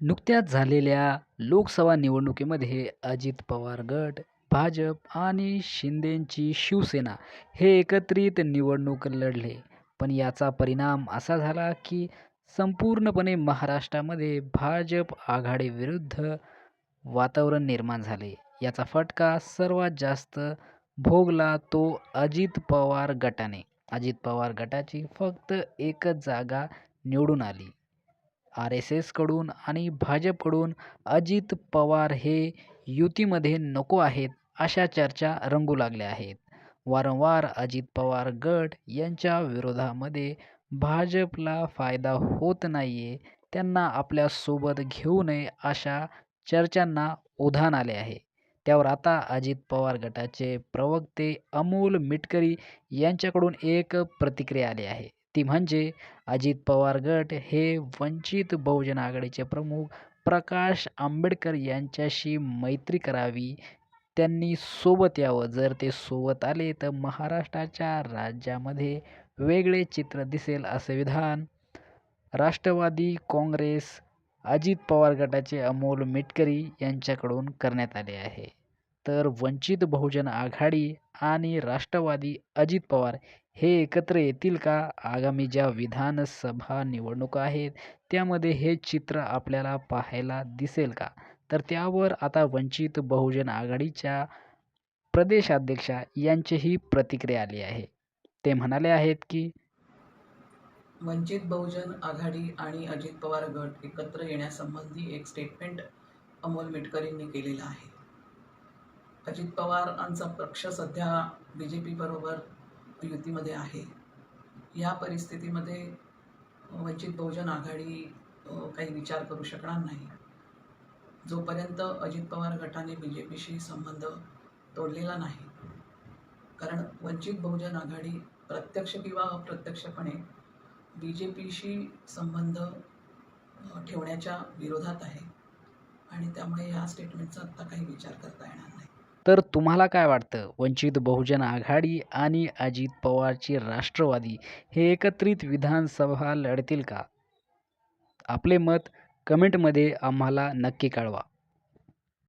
नुकत्याच झालेल्या लोकसभा निवडणुकीमध्ये अजित पवार गट, भाजप आणि शिंदेंची शिवसेना हे एकत्रित निवडणूक लढले. पण याचा परिणाम असा झाला की संपूर्णपणे महाराष्ट्रामध्ये भाजप आघाडीविरुद्ध वातावरण निर्माण झाले. याचा फटका सर्वात जास्त भोगला तो अजित पवार गटाने. अजित पवार गटाची फक्त एकच जागा निवडून आली. आर एस एसकडून आणि भाजपकडून अजित पवार हे युतीमध्ये नको आहेत अशा चर्चा रंगू लागल्या आहेत. वारंवार अजित पवार गट यांच्या विरोधामध्ये भाजपला फायदा होत नाही आहे त्यांना आपल्यासोबत घेऊ नये अशा चर्चांना उधाण आले आहे. त्यावर आता अजित पवार गटाचे प्रवक्ते अमोल मिटकरी यांच्याकडून एक प्रतिक्रिया आली आहे. ती म्हणजे अजित पवार गट हे वंचित बहुजन आघाडीचे प्रमुख प्रकाश आंबेडकर यांच्याशी मैत्री करावी, त्यांनी सोबत यावं. जर ते सोबत आले तर महाराष्ट्राच्या राज्यामध्ये वेगळे चित्र दिसेल असे विधान राष्ट्रवादी काँग्रेस अजित पवार गटाचे अमोल मिटकरी यांच्याकडून करण्यात आले आहे. तर वंचित बहुजन आघाडी आणि राष्ट्रवादी अजित पवार हे एकत्र येतील का? आगामी ज्या विधानसभा निवडणुका आहेत त्यामध्ये हे चित्र आपल्याला पाहायला दिसेल का? तर त्यावर आता वंचित बहुजन आघाडीच्या प्रदेशाध्यक्षा यांचीही प्रतिक्रिया आली आहे. ते म्हणाले आहेत की वंचित बहुजन आघाडी आणि अजित पवार गट एकत्र येण्यासंबंधी एक स्टेटमेंट अमोल मिटकरींनी केलेलं आहे. अजित पवारांचा पक्ष सध्या बी जे पीबरोबर युतीमध्ये आहे. या परिस्थितीमध्ये वंचित बहुजन आघाडी काही विचार करू शकणार नाही. जोपर्यंत अजित पवार गटाने बी जे पीशी संबंध तोडलेला नाही. कारण वंचित बहुजन आघाडी प्रत्यक्ष किंवा अप्रत्यक्षपणे बी जे पीशी संबंध ठेवण्याच्या विरोधात आहे आणि त्यामुळे या स्टेटमेंटचा आत्ता काही विचार करता येणार नाही. तर तुम्हाला काय वाटतं? वंचित बहुजन आघाडी आणि अजित पवारची राष्ट्रवादी हे एकत्रित विधानसभा लढतील का? आपले मत कमेंटमध्ये आम्हाला नक्की कळवा.